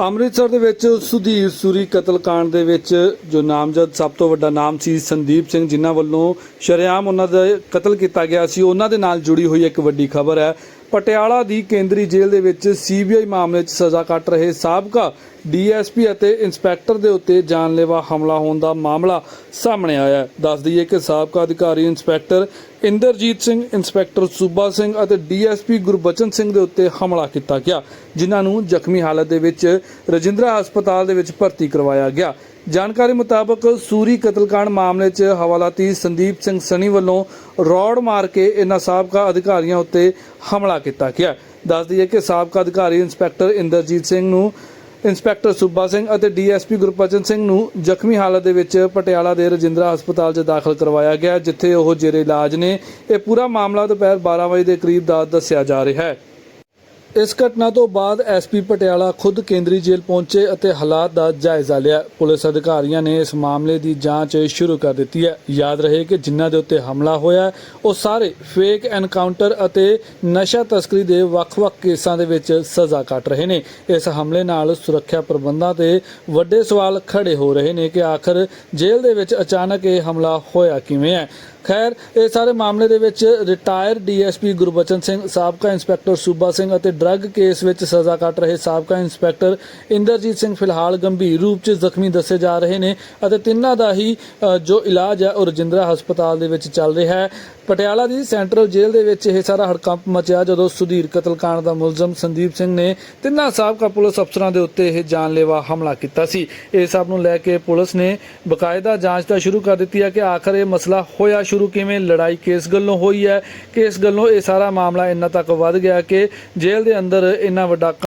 ਅੰਮ੍ਰਿਤਸਰ ਦੇ ਵਿੱਚ ਸੁਧੀਰ ਸੂਰੀ ਕਤਲकांड ਦੇ ਵਿੱਚ ਜੋ ਨਾਮਜ਼ਦ ਸਭ ਤੋਂ ਵੱਡਾ ਨਾਮ ਸੀ ਸੰਦੀਪ ਸਿੰਘ, ਜਿਨ੍ਹਾਂ ਵੱਲੋਂ ਸ਼ਰੇਆਮ ਉਹਨਾਂ ਦਾ ਕਤਲ ਕੀਤਾ ਗਿਆ ਸੀ। ਉਹਨਾਂ ਦੇ ਨਾਲ ਜੁੜੀ ਹੋਈ ਇੱਕ ਵੱਡੀ ਖਬਰ ਹੈ। ਪਟਿਆਲਾ ਦੀ ਕੇਂਦਰੀ ਜੇਲ੍ਹ ਦੇ ਵਿੱਚ ਸੀਬੀਆਈ ਮਾਮਲੇ 'ਚ ਸਜ਼ਾ ਕੱਟ ਰਹੇ ਸਾਬਕਾ ਡੀਐਸਪੀ ਅਤੇ ਇੰਸਪੈਕਟਰ ਦੇ ਉੱਤੇ ਜਾਨਲੇਵਾ ਹਮਲਾ ਹੋਣ ਦਾ ਮਾਮਲਾ ਸਾਹਮਣੇ ਆਇਆ ਹੈ। ਦੱਸ ਦਈਏ ਕਿ ਸਾਬਕਾ ਅਧਿਕਾਰੀ ਇੰਸਪੈਕਟਰ ਇੰਦਰਜੀਤ ਸਿੰਘ, ਇੰਸਪੈਕਟਰ ਸੂਬਾ ਸਿੰਘ ਅਤੇ ਡੀਐਸਪੀ ਗੁਰਬਚਨ ਸਿੰਘ ਦੇ ਉੱਤੇ ਹਮਲਾ ਕੀਤਾ ਗਿਆ, ਜਿਨ੍ਹਾਂ ਨੂੰ ਜ਼ਖਮੀ ਹਾਲਤ ਦੇ ਵਿੱਚ ਰਜਿੰਦਰਾ ਹਸਪਤਾਲ ਦੇ ਵਿੱਚ ਭਰਤੀ ਕਰਵਾਇਆ ਗਿਆ। ਜਾਣਕਾਰੀ ਮੁਤਾਬਕ ਸੂਰੀ ਕਤਲकांड ਮਾਮਲੇ 'ਚ ਹਵਾਲਾਤੀ ਸੰਦੀਪ ਸਿੰਘ ਸਨੀ ਵੱਲੋਂ ਰੌੜ ਮਾਰ ਕੇ ਇਹਨਾਂ ਸਾਬਕਾ ਅਧਿਕਾਰੀਆਂ ਉੱਤੇ ਹਮਲਾ ਕੀਤਾ ਗਿਆ। ਦੱਸ ਦਈਏ ਕਿ ਸਾਬਕਾ ਅਧਿਕਾਰੀ ਇੰਸਪੈਕਟਰ ਇੰਦਰਜੀਤ ਸਿੰਘ ਨੂੰ, ਇੰਸਪੈਕਟਰ ਸੁੱਬਾ ਸਿੰਘ ਅਤੇ ਡੀਐਸਪੀ ਗੁਰਪਚਨ ਸਿੰਘ ਨੂੰ ਜ਼ਖਮੀ ਹਾਲਤ ਦੇ ਵਿੱਚ ਪਟਿਆਲਾ ਦੇ ਰਜਿੰਦਰਾ ਹਸਪਤਾਲ 'ਚ ਦਾਖਲ ਕਰਵਾਇਆ ਗਿਆ, ਜਿੱਥੇ ਉਹ ਜੇਰੇ ਇਲਾਜ ਨੇ। ਇਹ ਪੂਰਾ ਮਾਮਲਾ ਦੁਪਹਿਰ 12 ਵਜੇ ਦੇ ਕਰੀਬ ਦਾ ਦੱਸਿਆ ਜਾ ਰਿਹਾ ਹੈ। ਇਸ ਘਟਨਾ ਤੋਂ ਬਾਅਦ ਐਸਪੀ ਪਟਿਆਲਾ ਖੁਦ ਕੇਂਦਰੀ ਜੇਲ੍ਹ ਪਹੁੰਚੇ ਅਤੇ ਹਾਲਾਤ ਦਾ ਜਾਇਜ਼ਾ ਲਿਆ। ਪੁਲਿਸ ਅਧਿਕਾਰੀਆਂ ਨੇ ਇਸ ਮਾਮਲੇ ਦੀ ਜਾਂਚ ਸ਼ੁਰੂ ਕਰ ਦਿੱਤੀ ਹੈ। ਯਾਦ ਰਹੇ ਕਿ ਜਿਨ੍ਹਾਂ ਦੇ ਉੱਤੇ ਹਮਲਾ ਹੋਇਆ, ਉਹ ਸਾਰੇ ਫੇਕ ਐਨਕਾਊਂਟਰ ਅਤੇ ਨਸ਼ਾ ਤਸਕਰੀ ਦੇ ਵੱਖ-ਵੱਖ ਕੇਸਾਂ ਦੇ ਵਿੱਚ ਸਜ਼ਾ ਕੱਟ ਰਹੇ ਨੇ। ਇਸ ਹਮਲੇ ਨਾਲ ਸੁਰੱਖਿਆ ਪ੍ਰਬੰਧਾਂ ਤੇ ਵੱਡੇ ਸਵਾਲ ਖੜੇ ਹੋ ਰਹੇ ਨੇ ਕਿ ਆਖਰ ਜੇਲ੍ਹ ਦੇ ਵਿੱਚ ਅਚਾਨਕ ਇਹ ਹਮਲਾ ਹੋਇਆ ਕਿਵੇਂ ਹੈ? ਖੈਰ, ਇਹ ਸਾਰੇ ਮਾਮਲੇ ਦੇ ਵਿੱਚ ਰਿਟਾਇਰ ਡੀਐਸਪੀ ਗੁਰਬਚਨ ਸਿੰਘ, ਸਾਬਕਾ ਇੰਸਪੈਕਟਰ ਸੂਬਾ ਸਿੰਘ ਅਤੇ ਡਰੱਗ ਕੇਸ ਵਿੱਚ ਸਜ਼ਾ ਕੱਟ ਰਹੇ ਸਾਬਕਾ ਇੰਸਪੈਕਟਰ ਇੰਦਰਜੀਤ ਸਿੰਘ ਫਿਲਹਾਲ ਗੰਭੀਰ ਰੂਪ 'ਚ ਜ਼ਖਮੀ ਦੱਸੇ ਜਾ ਰਹੇ ਨੇ ਅਤੇ ਤਿੰਨਾਂ ਦਾ ਹੀ ਜੋ ਇਲਾਜ ਹੈ ਉਹ ਰਜਿੰਦਰਾ ਹਸਪਤਾਲ ਦੇ ਵਿੱਚ ਚੱਲ ਰਿਹਾ ਹੈ। ਪਟਿਆਲਾ ਦੀ ਸੈਂਟਰਲ ਜੇਲ੍ਹ ਦੇ ਵਿੱਚ ਇਹ ਸਾਰਾ ਹੜਕੰਪ ਮਚਿਆ ਜਦੋਂ ਸੁਧੀਰ ਕਤਲकांड ਦਾ ਮੁਲਜ਼ਮ ਸੰਦੀਪ ਸਿੰਘ ਨੇ ਤਿੰਨਾਂ ਸਾਬਕਾ ਪੁਲਿਸ ਅਫਸਰਾਂ ਦੇ ਉੱਤੇ ਇਹ ਜਾਨਲੇਵਾ ਹਮਲਾ ਕੀਤਾ ਸੀ। ਇਹ ਸਭ ਨੂੰ ਲੈ ਕੇ ਪੁਲਿਸ ਨੇ ਬਕਾਇਦਾ ਜਾਂਚ ਤਾਂ ਸ਼ੁਰੂ ਕਰ ਦਿੱਤੀ ਹੈ ਕਿ ਆਖਰ ਇਹ ਮਸਲਾ ਹੋਇਆ ਸ਼ੁਰੂ ਕਿਵੇਂ, ਲੜਾਈ ਕਿਸ ਗੱਲੋਂ ਹੋਈ ਹੈ, ਕਿਸ ਗੱਲੋਂ ਇਹ ਸਾਰਾ ਮਾਮਲਾ ਇੰਨਾ ਤੱਕ ਵੱਧ ਗਿਆ ਕਿ ਜੇਲ੍ਹ ਦੇ ਅੰਦਰ ਇੰਨਾ ਵੱਡਾ